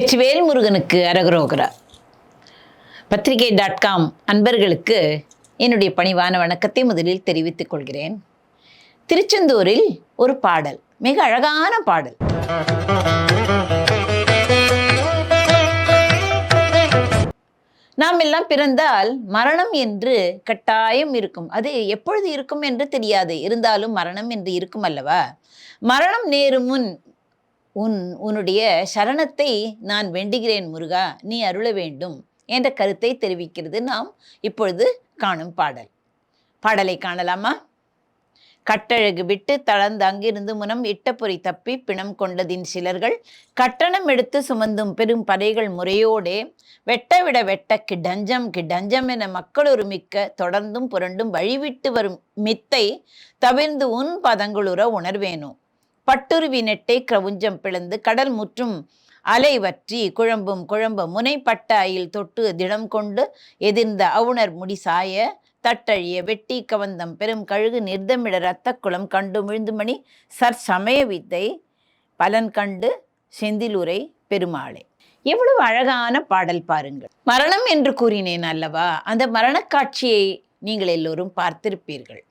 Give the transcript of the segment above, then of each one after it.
வெற்றிவேல் முருகனுக்கு அரகரோகரா. பத்திரிகை டாட் காம் அன்பர்களுக்கு என்னுடைய பணிவான வணக்கத்தை முதலில் தெரிவித்துக் கொள்கிறேன். திருச்செந்தூரில் ஒரு பாடல் மிக அழகான பாடல். நாம் எல்லாம் பிறந்தால் மரணம் என்று கட்டாயம் இருக்கும். அது எப்பொழுது இருக்கும் என்று தெரியாது. இருந்தாலும் மரணம் என்று இருக்கும் அல்லவா? மரணம் நேரும் முன் உன் உன்னுடைய சரணத்தை நான் வேண்டுகிறேன் முருகா. நீ அருள வேண்டும் என்ற கருத்தை தெரிவிக்கிறது நாம் இப்பொழுது காணும் பாடல். பாடலை காணலாமா? கட்டழகு விட்டு தளர்ந்து அங்கிருந்து முனம் இட்டப்பொறி தப்பி பிணம் கொண்டதின் சிலர்கள் கட்டணம் எடுத்து சுமந்தும் பெரும் படைகள் முறையோடே வெட்ட விட வெட்ட கிடஞ்சம் கிடஞ்சம் என மக்களொரு மிக்க தொடர்ந்தும் புரண்டும் வழிவிட்டு வரும் மித்தை தவிர்ந்து உன் பதங்களுற உணர்வேனோ? பட்டுருவி நெட்டை கிரவுஞ்சம் பிளந்து கடல் முற்றும் அலை வற்றி குழம்பும் குழம்ப முனைப்பட்ட அயில் தொட்டு திடம் கொண்டு எதிர்ந்த அவுணர் முடி சாய தட்டழிய வெட்டி கவந்தம் பெரும் கழுகு நிர்தமிட இரத்தக் குளம் கண்டு விழுந்துமணி சர் சமய வித்தை பலன் கண்டு செந்திலுரை பெருமாளே. எவ்வளவு அழகான பாடல் பாருங்கள். மரணம் என்று கூறினேன் அல்லவா? அந்த மரணக்காட்சியை நீங்கள் எல்லோரும் பார்த்திருப்பீர்கள்.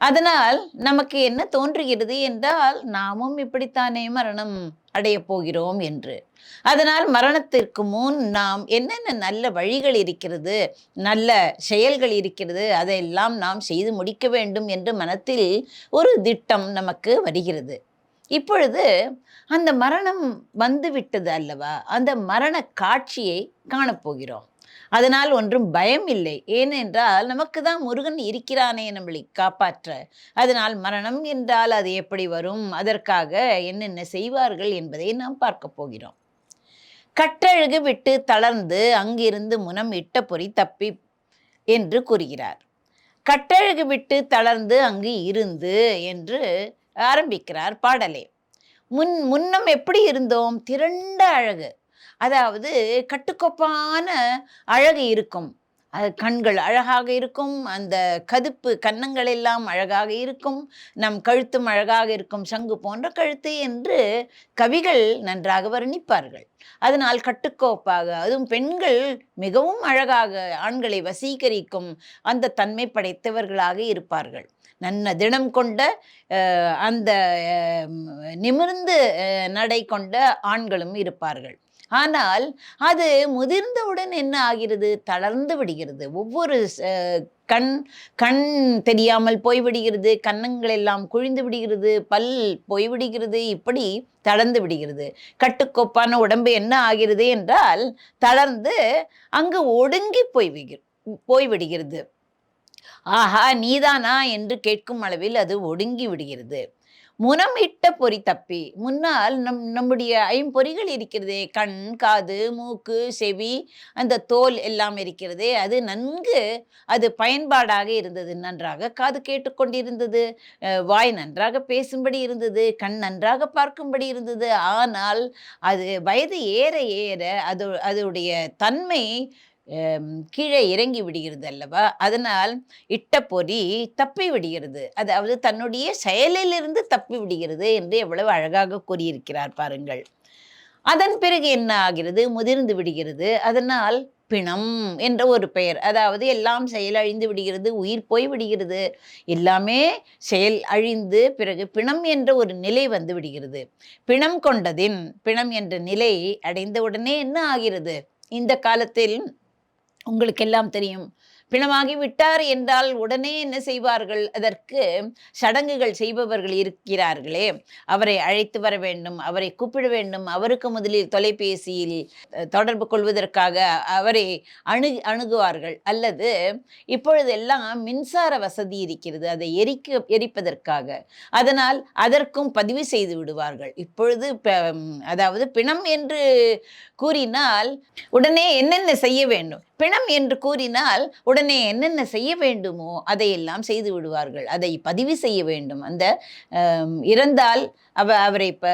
அதனால் நமக்கு என்ன தோன்றுகிறது என்றால் நாமும் இப்படித்தானே மரணம் அடையப் போகிறோம் என்று. அதனால் மரணத்திற்கு முன் நாம் என்னென்ன நல்ல வழிகள் இருக்கிறது நல்ல செயல்கள் இருக்கிறது அதையெல்லாம் நாம் செய்து முடிக்க வேண்டும் என்று மனத்தில் ஒரு திட்டம் நமக்கு வருகிறது. இப்பொழுது அந்த மரணம் வந்து விட்டது அல்லவா? அந்த மரண காட்சியை காணப்போகிறோம். அதனால் ஒன்றும் பயம் இல்லை. ஏனென்றால் நமக்கு தான் முருகன் இருக்கிறானே நம்மளை காப்பாற்ற. அதனால் மரணம் என்றால் அது எப்படி வரும்? அதற்காக என்னென்ன செய்வார்கள் என்பதை நாம் பார்க்க போகிறோம். கட்டழுகு விட்டு தளர்ந்து அங்கிருந்து முனம் இட்ட பொறி தப்பி என்று கூறுகிறார். கட்டழகு விட்டு தளர்ந்து அங்கு இருந்து என்று ஆரம்பிக்கிறார் பாடலே. முன் முன்னம் எப்படி இருந்தோம்? திரண்ட அழகு. அதாவது கட்டுக்கோப்பான அழகு இருக்கும். அது கண்கள் அழகாக இருக்கும் அந்த கதுப்பு கன்னங்கள் எல்லாம் அழகாக இருக்கும் நம் கழுத்தும் அழகாக இருக்கும் சங்கு போன்ற கழுத்து என்று கவிகள் நன்றாக வர்ணிப்பார்கள். அதனால் கட்டுக்கோப்பாக அதுவும் பெண்கள் மிகவும் அழகாக ஆண்களை வசீகரிக்கும் அந்த தன்மை படைத்தவர்களாக இருப்பார்கள். நன்ன தினம் கொண்ட அந்த நிமிர்ந்து நடை கொண்ட ஆண்களும் இருப்பார்கள். ஆனால் அது முதிர்ந்தவுடன் என்ன ஆகிறது? தளர்ந்து விடுகிறது. ஒவ்வொரு கண் கண் தெரியாமல் போய்விடுகிறது. கன்னங்கள் எல்லாம் குழிந்து விடுகிறது. பல் போய்விடுகிறது. இப்படி தளர்ந்து விடுகிறது. கட்டுக்கோப்பான உடம்பு என்ன ஆகிறது என்றால் தளர்ந்து அங்கு ஒடுங்கி போய் போய்விடுகிறது. ஆஹா நீதானா? என்று கேட்கும் அளவில் அது ஒடுங்கி விடுகிறது. முனமிட்ட பொறி தப்பி. முன்னால் நம் நம்முடைய ஐம்பொறிகள் இருக்கிறதே. கண் காது மூக்கு செவி அந்த தோல் எல்லாம் இருக்கிறதே. அது நன்கு அது பயன்பாடாக இருந்தது. நன்றாக காது கேட்டுக்கொண்டிருந்தது வாய் நன்றாக பேசும்படி இருந்தது. கண் நன்றாக பார்க்கும்படி இருந்தது. ஆனால் அது வயது ஏற ஏற அது அதனுடைய தன்மை கீழே இறங்கி விடுகிறது அல்லவா? அதனால் இட்ட பொறி தப்பி விடுகிறது. அதாவது தன்னுடைய செயலிலிருந்து தப்பி விடுகிறது என்று எவ்வளவு அழகாக கூறியிருக்கிறார் பாருங்கள். அதன் பிறகு என்ன ஆகிறது? முதிர்ந்து விடுகிறது. அதனால் பிணம் என்ற ஒரு பெயர். அதாவது எல்லாம் செயல் அழிந்து விடுகிறது உயிர் போய் விடுகிறது. எல்லாமே செயல் அழிந்து பிறகு பிணம் என்ற ஒரு நிலை வந்து விடுகிறது. பிணம் கொண்டதின் பிணம் என்ற நிலை அடைந்தவுடனே என்ன ஆகிறது? இந்த காலத்தில் உங்களுக்கெல்லாம் தெரியும். பிணமாகி விட்டார் என்றால் உடனே என்ன செய்வார்கள்? அதற்கு சடங்குகள் செய்பவர்கள் இருக்கிறார்களே. அவரை அழைத்து வர வேண்டும் அவரை கூப்பிட வேண்டும். அவருக்கு முதலில் தொலைபேசியில் தொடர்பு கொள்வதற்காக அவரை அணு அணுகுவார்கள். அல்லது இப்பொழுதெல்லாம் மின்சார வசதி இருக்கிறது அதை எரிக்க எரிப்பதற்காக. அதனால் அதற்கும் பதிவு செய்து விடுவார்கள். இப்பொழுது ப- அதாவது பிணம் என்று கூறினால் உடனே என்னென்ன செய்ய வேண்டும்? பிணம் என்று கூறினால் உடனே என்னென்ன செய்ய வேண்டுமோ அதையெல்லாம் செய்து விடுவார்கள். அதை பதிவு செய்ய வேண்டும். அந்த இறந்தால் அவ அவரை ப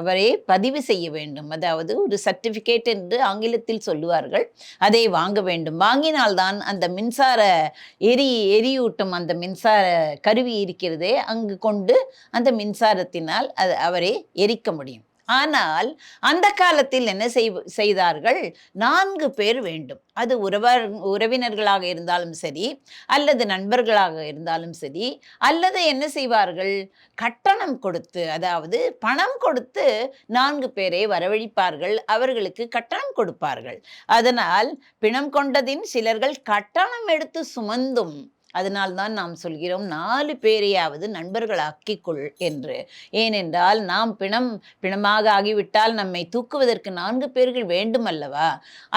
அவரை பதிவு செய்ய வேண்டும். அதாவது ஒரு சர்டிஃபிகேட் என்று ஆங்கிலத்தில் சொல்லுவார்கள். அதை வாங்க வேண்டும். வாங்கினால்தான் அந்த மின்சார எரி எரியூட்டும் அந்த மின்சார கருவி இருக்கிறதே அங்கு கொண்டு அந்த மின்சாரத்தினால் அது அவரை எரிக்க முடியும். ஆனால் அந்த காலத்தில் என்ன செய் செய்தார்கள்? நான்கு பேர் வேண்டும். அது உறவர் உறவினர்களாக இருந்தாலும் சரி அல்லது நண்பர்களாக இருந்தாலும் சரி அல்லது என்ன செய்வார்கள்? கட்டணம் கொடுத்து அதாவது பணம் கொடுத்து நான்கு பேரை வரவழைப்பார்கள். அவர்களுக்கு கட்டணம் கொடுப்பார்கள். அதனால் பிணம் கொண்டதின் சிலர்கள் கட்டணம் எடுத்து சுமந்தும் அதனால்தான் நாம் சொல்கிறோம் நாலு பேரையாவது நண்பர்களாக்கிக்கொள் என்று. ஏனென்றால் நாம் பிணம் பிணமாக ஆகிவிட்டால் நம்மை தூக்குவதற்கு நான்கு பேர்கள் வேண்டும் அல்லவா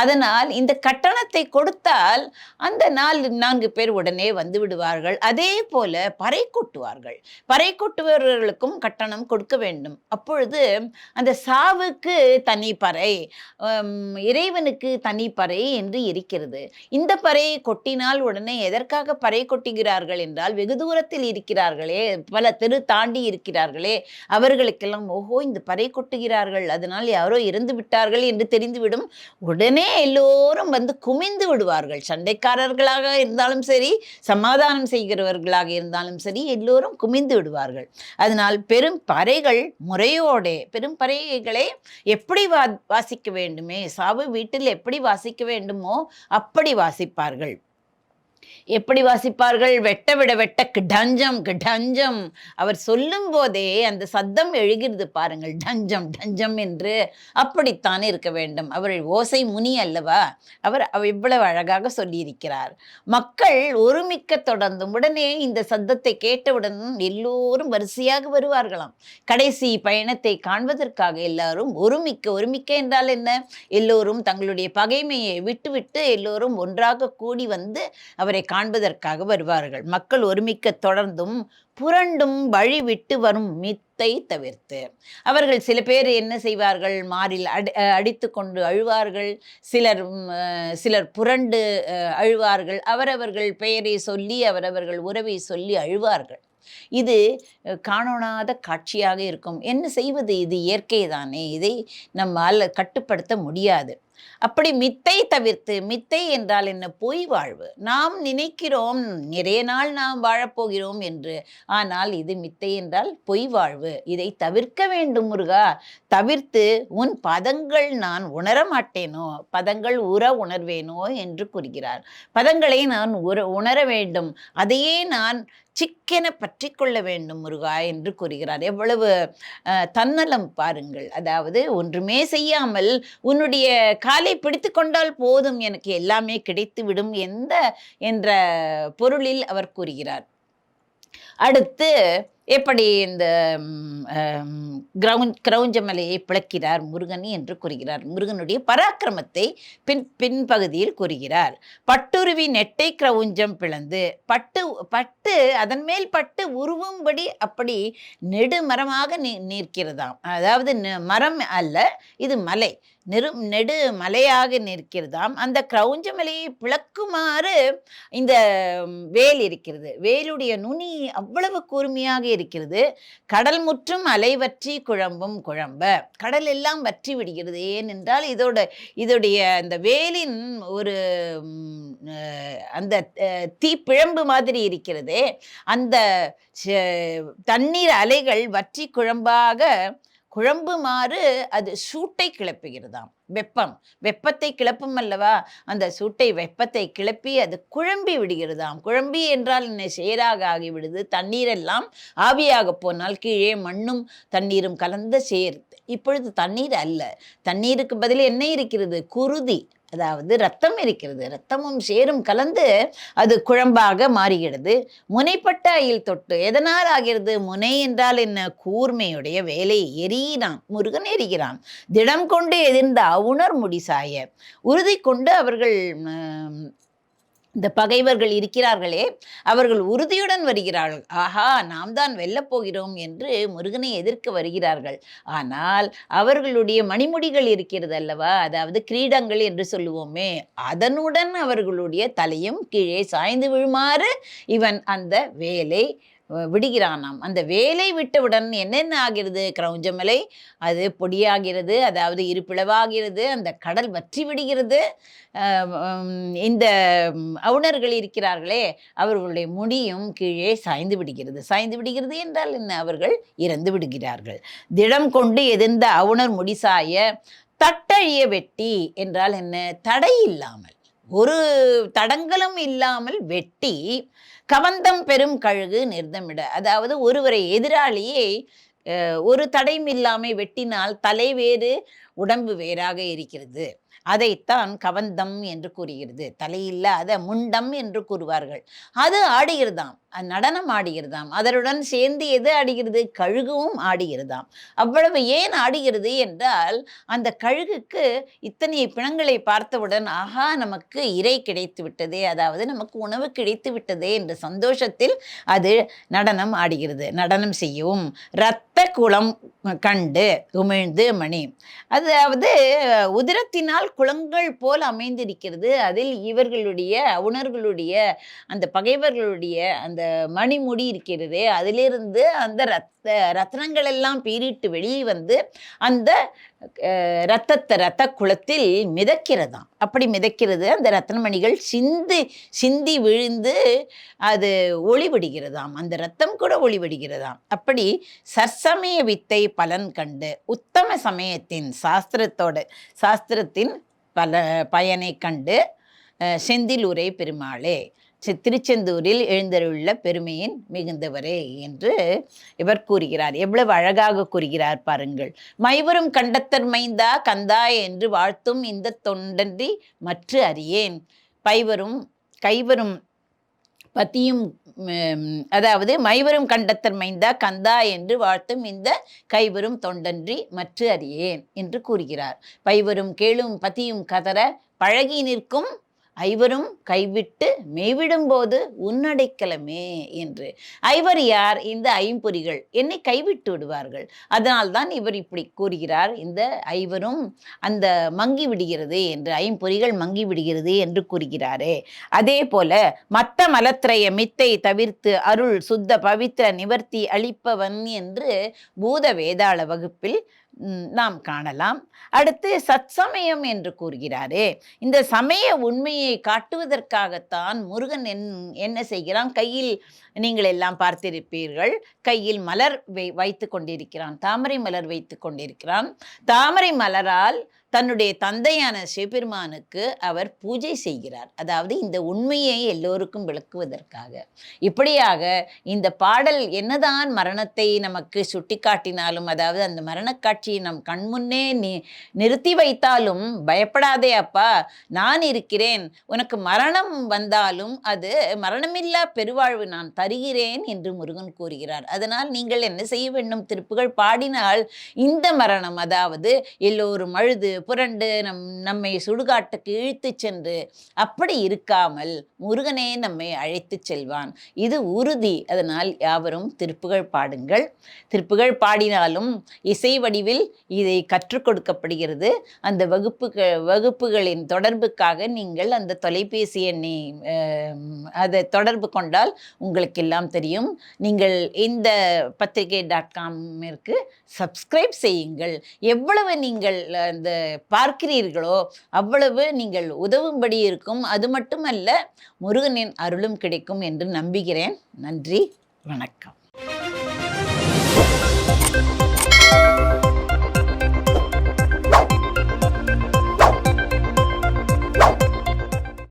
அதனால் இந்த கட்டணத்தை கொடுத்தால் அந்த நாலு நான்கு பேர் உடனே வந்து விடுவார்கள். அதே போல பறை கொட்டுவார்கள். பறை கொட்டுபவர்களுக்கும் கட்டணம் கொடுக்க வேண்டும். அப்பொழுது அந்த சாவுக்கு தனி பறை இறைவனுக்கு தனி பறை என்று இருக்கிறது. இந்த பறையை கொட்டினால் உடனே எதற்காக பறை கொட்டுகிறார்கள் என்றால் வெகு தூரத்தில் இருக்கிறார்களே பல தெரு தாண்டி இருக்கிறார்களே அவர்களுக்கெல்லாம் ஓஹோ இந்த பறை கொட்டுகிறார்கள் அதனால் யாரோ இறந்து விட்டார்கள் என்று தெரிந்துவிடும். உடனே எல்லோரும் வந்து குமிந்து விடுவார்கள். சண்டைக்காரர்களாக இருந்தாலும் சரி சமாதானம் செய்கிறவர்களாக இருந்தாலும் சரி எல்லோரும் குமிந்து விடுவார்கள். அதனால் பெரும் பறைகள் முறையோடே பெரும் பறைகளை எப்படி வா வாசிக்க வேண்டுமே சாவு வீட்டில் எப்படி வாசிக்க வேண்டுமோ அப்படி வாசிப்பார்கள். எப்படி வாசிப்பார்கள்? வெட்ட விட வெட்ட கிடஞ்சம் கிடஞ்சம். அவர் சொல்லும் போதே அந்த சத்தம் எழுகிறது பாருங்கள். டஞ்சம் டஞ்சம் என்று அப்படித்தான் இருக்க வேண்டும். அவர் ஓசை முனி அல்லவா? அவர் அவர் இவ்வளவு அழகாக சொல்லியிருக்கிறார். மக்கள் ஒருமிக்க தொடர்ந்தும் உடனே இந்த சத்தத்தை கேட்டவுடன் எல்லோரும் வரிசையாக வருவார்களாம். கடைசி பயணத்தை காண்பதற்காக எல்லாரும் ஒருமிக்க ஒருமிக்க என்றால் என்ன? எல்லோரும் தங்களுடைய பகைமையை விட்டுவிட்டு எல்லோரும் ஒன்றாக கூடி வந்து அவரை காண்பதற்காக வருவார்கள். மக்கள் ஒருமிக்க தொடர்ந்தும் புரண்டும் வழி விட்டு வரும் மித்தை தவிர்த்து. அவர்கள் சில பேர் என்ன செய்வார்கள்? மாறில் அடி அடித்து கொண்டு அழுவார்கள். சிலர் சிலர் புரண்டு அழுவார்கள். அவரவர்கள் பெயரை சொல்லி அவரவர்கள் உறவை சொல்லி அழுவார்கள். இது அஹ், காணொணாத காட்சியாக இருக்கும். என்ன செய்வது? இது இயற்கை தானே இதை நம்மால் கட்டுப்படுத்த முடியாது. அப்படி மித்தை தவிர்த்து மித்தை என்றால் என்ன? பொய் வாழ்வு. நாம் நினைக்கிறோம் நிறைய நாள் நாம் வாழப்போகிறோம் என்று. ஆனால் இது மித்தை என்றால் பொய் வாழ்வு. இதை தவிர்க்க வேண்டும் முருகா. தவிர்த்து உன் பதங்கள் நான் உணர மாட்டேனோ? பதங்கள் உற உணர்வேனோ? என்று கூறுகிறார். பதங்களை நான் உற உணர வேண்டும். அதையே நான் சிக்கென பற்றி கொள்ள வேண்டும் முருகா என்று கூறுகிறார். எவ்வளவு அஹ், தன்னலம் பாருங்கள். அதாவது ஒன்றுமே செய்யாமல் உன்னுடைய காலை பிடித்து கொண்டால் போதும் எனக்கு எல்லாமே கிடைத்து விடும் எந்த என்ற பொருளில் அவர் கூறுகிறார். அடுத்து எப்படி இந்த ம், கிரௌஞ் கிரௌஞ்சமலையை பிளக்கிறார் முருகன் என்று கூறுகிறார். முருகனுடைய பராக்கிரமத்தை பின் பின்பகுதியில் கூறுகிறார். பட்டுருவி நெட்டை கிரௌஞ்சம் பிளந்து பட்டு பட்டு அதன் மேல் பட்டு உருவும்படி அப்படி நெடுமரமாக நீ நிற்கிறதாம். அதாவது நெ- மரம் அல்ல இது மலை. நெரு நெடு மலையாக நிற்கிறதாம். அந்த கிரௌஞ்ச மலையை பிளக்குமாறு இந்த வேல் இருக்கிறது. வேலுடைய நுனி அவ்வளவு கூர்மையாக இருக்கிறது. கடல் முற்றும் அலை வற்றி குழம்பும் குழம்ப. கடல் எல்லாம் வற்றி விடுகிறது. ஏனென்றால் இதோட இதோடைய அந்த வேலின் ஒரு அந்த தீ தீப்பிழம்பு மாதிரி இருக்கிறதே. அந்த ச- தண்ணீர் அலைகள் வற்றி குழம்பாக குழம்புமாறு அது சூட்டை கிளப்புகிறதாம். வெப்பம். வெப்பத்தை கிளப்பும் அல்லவா? அந்த சூட்டை வெப்பத்தை கிளப்பி அது குழம்பி விடுகிறதாம். குழம்பி என்றால் என்ன சேராக ஆகிவிடுது. தண்ணீரெல்லாம் ஆவியாக போனால் கீழே மண்ணும் தண்ணீரும் கலந்த சேர். இப்பொழுது தண்ணீர் அல்ல. தண்ணீருக்கு பதில் என்ன இருக்கிறது? குருதி. அதாவது ரத்தம் இருக்கிறது. ரத்தமும் சேரும் கலந்து அது குழம்பாக மாறுகிறது. முனைப்பட்ட அயில் தொட்டு எதனால் ஆகிறது? முனை என்றால் என்ன? கூர்மையுடைய வேலை. எரியினான். முருகன் எரிகிறான். திடம் கொண்டு எதிர்ந்த அவுணர் முடிசாய உறுதி கொண்டு அவர்கள் இந்த பகைவர்கள் இருக்கிறார்களே அவர்கள் உறுதியுடன் வருகிறார்கள். ஆஹா நாம் தான் வெல்லப் போகிறோம் என்று முருகனை எதிர்க்க வருகிறார்கள். ஆனால் அவர்களுடைய மணிமுடிகள் இருக்கிறது அல்லவா? அதாவது கிரீடங்கள் என்று சொல்லுவோமே அதனுடன் அவர்களுடைய தலையும் கீழே சாய்ந்து விழுமாறு இவன் அந்த வேலை விடுகிறானாம். அந்த வேலை விட்டவுடன் என்னென்ன ஆகிறது? கிரௌஞ்சமலை அது பொடியாகிறது அதாவது இருப்பிளவாகிறது அந்த கடல் வற்றி விடுகிறது. இந்த அவுணர்கள் இருக்கிறார்களே அவர்களுடைய முடியும் கீழே சாய்ந்து விடுகிறது. சாய்ந்து விடுகிறது என்றால் என்ன? அவர்கள் இறந்து விடுகிறார்கள். திடம் கொண்டு எதிர்ந்த அவுணர் முடிசாய தட்டழிய வெட்டி என்றால் என்ன? தடை இல்லாமல். ஒரு தடங்களும் இல்லாமல் வெட்டி கவந்தம் பெரும் கழுகு நிர்தமிட அதாவது ஒருவரை எதிராளியை ஒரு தடையும் இல்லாமல் வெட்டினால் தலை வேறு உடம்பு வேறாக இருக்கிறது. அதைத்தான் கவந்தம் என்று கூறுகிறது. தலையில்லாத முண்டம் என்று கூறுவார்கள். அது ஆடுகிறதாம். நடனம் ஆடுகிறதாம். அதனுடன் சேர்ந்து எது ஆடுகிறது? கழுகும் ஆடுகிறதாம். அவ்வளவு ஏன் ஆடுகிறது என்றால் அந்த கழுகுக்கு இத்தனை பிணங்களை பார்த்தவுடன் ஆஹா நமக்கு இறை கிடைத்து விட்டதே அதாவது நமக்கு உணவு கிடைத்து விட்டதே என்ற சந்தோஷத்தில் அது நடனம் ஆடுகிறது. நடனம் செய்யவும் இரத்த குளம் கண்டு உமிழ்ந்து மணி. அதாவது உதிரத்தினால் குளங்கள் போல் அமைந்திருக்கிறது. அதில் இவர்களுடைய உணர்களுடைய அந்த பகைவர்களுடைய அந்த அந்த மணிமுடி இருக்கிறது அதிலிருந்து அந்த ரத்த ரத்னங்கள் எல்லாம் பீறிட்டு வெளியே வந்து அந்த ரத்தத்தை ரத்த குளத்தில் மிதக்கிறதாம். அப்படி மிதக்கிறது அந்த ரத்னமணிகள் சிந்து சிந்தி விழுந்து அது ஒளிவிடுகிறதாம். அந்த ரத்தம் கூட ஒளிவிடுகிறதாம். அப்படி சற்சமய வித்தை பலன் கண்டு உத்தம சமயத்தின் சாஸ்திரத்தோட சாஸ்திரத்தின் பல பயனை கண்டு செந்தில் உரை பெருமாளே திருச்செந்தூரில் எழுந்தருள்ள பெருமையின் மிகுந்தவரே என்று இவர் கூறுகிறார். எவ்வளவு அழகாக கூறுகிறார் பாருங்கள். மைவரும் கண்டத்தர் மைந்தா கந்தா என்று வாழ்த்தும் இந்த தொண்டன்றி மற்ற அறியேன். பைவரும் கைவரும் பத்தியும் அதாவது மைவரும் கண்டத்தர் மைந்தா கந்தா என்று வாழ்த்தும் இந்த கைவரும் தொண்டன்றி மற்ற அறியேன் என்று கூறுகிறார். பைவரும் கேளும் பத்தியும் கதற பழகி நிற்கும் ஐவரும் கைவிட்டு மெய்விடும்போது உன்னடைக்கலமே என்று. ஐவர் யார்? இந்த ஐம்பொறிகள். என்னை கைவிட்டு விடுவார்கள். அதனால்தான் இவர் இப்படி கூறுகிறார். இந்த ஐவரும் அந்த மங்கி விடுகிறது என்று ஐம்பொறிகள் மங்கி விடுகிறது என்று கூறுகிறாரே. அதே போல மத்த மலத்திரைய மித்தை தவிர்த்து அருள் சுத்த பவித்திர நிவர்த்தி அளிப்பவன் என்று பூத வேதாள வகுப்பில் நாம் காணலாம். அடுத்து சத்சமயம் என்று கூறுகிறாரே. இந்த சமய உண்மையை காட்டுவதற்காகத்தான் முருகன் என் என்ன செய்கிறான்? கையில் நீங்கள் எல்லாம் பார்த்திருப்பீர்கள். கையில் மலர் வை வைத்து கொண்டிருக்கிறான். தாமரை மலர் வைத்து கொண்டிருக்கிறான். தாமரை மலரால் தன்னுடைய தந்தையான சிவபெருமானுக்கு அவர் பூஜை செய்கிறார். அதாவது இந்த உண்மையை எல்லோருக்கும் விளக்குவதற்காக. இப்படியாக இந்த பாடல் என்னதான் மரணத்தை நமக்கு சுட்டிக்காட்டினாலும் அதாவது அந்த மரணக்காட்சியை நம் கண்முன்னே நி நிறுத்தி வைத்தாலும் பயப்படாதே அப்பா நான் இருக்கிறேன் உனக்கு மரணம் வந்தாலும் அது மரணமில்லா பெருவாழ்வு நான் தருகிறேன் என்று முருகன் கூறுகிறார். அதனால் நீங்கள் என்ன செய்ய வேண்டும்? திருப்புகள் பாடினால் இந்த மரணம் அதாவது எல்லோரும் அழுது புரண்டு நம் நம்மை சுடுகாட்டுக்கு இழுத்துச் சென்று அப்படி இருக்காமல் முருகனே நம்மை அழைத்துச் செல்வான். இது உறுதி. அதனால் யாவரும் திருப்புகழ் பாடுங்கள். திருப்புகழ் பாடினாலும் இசை வடிவில் இதை கற்றுக் கொடுக்கப்படுகிறது. அந்த வகுப்புகள் வகுப்புகளின் தொடர்புக்காக நீங்கள் அந்த தொலைபேசி எண்ணை அதை தொடர்பு கொண்டால் உங்களுக்கெல்லாம் தெரியும். நீங்கள் இந்த பத்திரிகை டாட் காமிற்கு சப்ஸ்கிரைப் செய்யுங்கள். எவ்வளவு நீங்கள் அந்த பார்க்கிறீர்களோ அவ்வளவு நீங்கள் உதவும்படி இருக்கும். அது மட்டுமல்ல முருகனின் அருளும் கிடைக்கும் என்று நம்புகிறேன். நன்றி வணக்கம்.